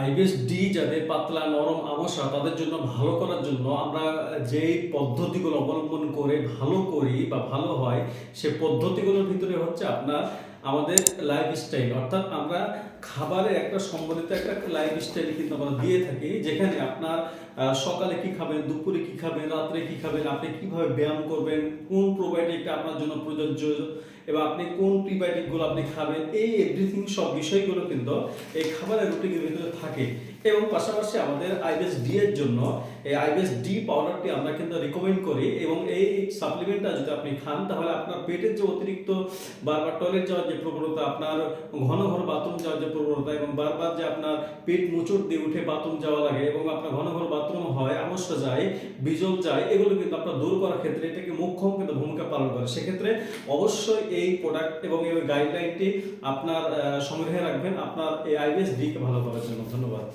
IBS D যাদের পাতলা, নরম আমসা তাদের জন্য ভালো করার জন্য আমরা যেই পদ্ধতিগুলো অবলম্বন করে ভালো করি বা ভালো হয়, সে পদ্ধতিগুলোর ভিতরে হচ্ছে আপনার আমাদের লাইফস্টাইল অর্থাৎ আমরা খাবারের একটা সম্বলিত একটা লাইফস্টাইল কিন্তু আমরা দিয়ে থাকি, যেখানে আপনার সকালে কি খাবেন, দুপুরে কি খাবেন, রাত্রে কি খাবেন, আপনি কীভাবে ব্যায়াম করবেন, কোন প্রোবায়োটিকটা আপনার জন্য প্রযোজ্য, এবং আপনি কোন প্রিবায়োটিকগুলো আপনি খাবেন, এই এভরিথিং সব বিষয়গুলো কিন্তু এই খাবারের রুটিনের ভিতরে থাকে। এবং পাশাপাশি আমাদের আইবিএস ডি এর জন্য এই আইবিএস ডি পাউডারটি আমরা কিন্তু রিকমেন্ড করি, এবং এই সাপ্লিমেন্টটা যদি আপনি খান, তাহলে আপনার পেটের যে অতিরিক্ত বারবার টয়লেট যাওয়ার যে প্রবণতা আপনার ঘন ঘন বাথরুম যাওয়ার যে প্রবণতা এবং বারবার যে আপনার পেট মুচড় দিয়ে উঠে বাথরুম যাওয়া লাগে এবং আপনার ঘন ঘন বাথরুম হয় আমস্য যায়, বিজল যায়, এগুলো কিন্তু আপনার দূর করার ক্ষেত্রে এটাকে মুখ্যম কিন্তু ভূমিকা পালন করে। সেক্ষেত্রে অবশ্যই এই প্রোডাক্ট এবং এই গাইডলাইনটি আপনার সংগ্রহে রাখবেন। আপনার এই আইবিএস ডিকে ভালো করার জন্য ধন্যবাদ।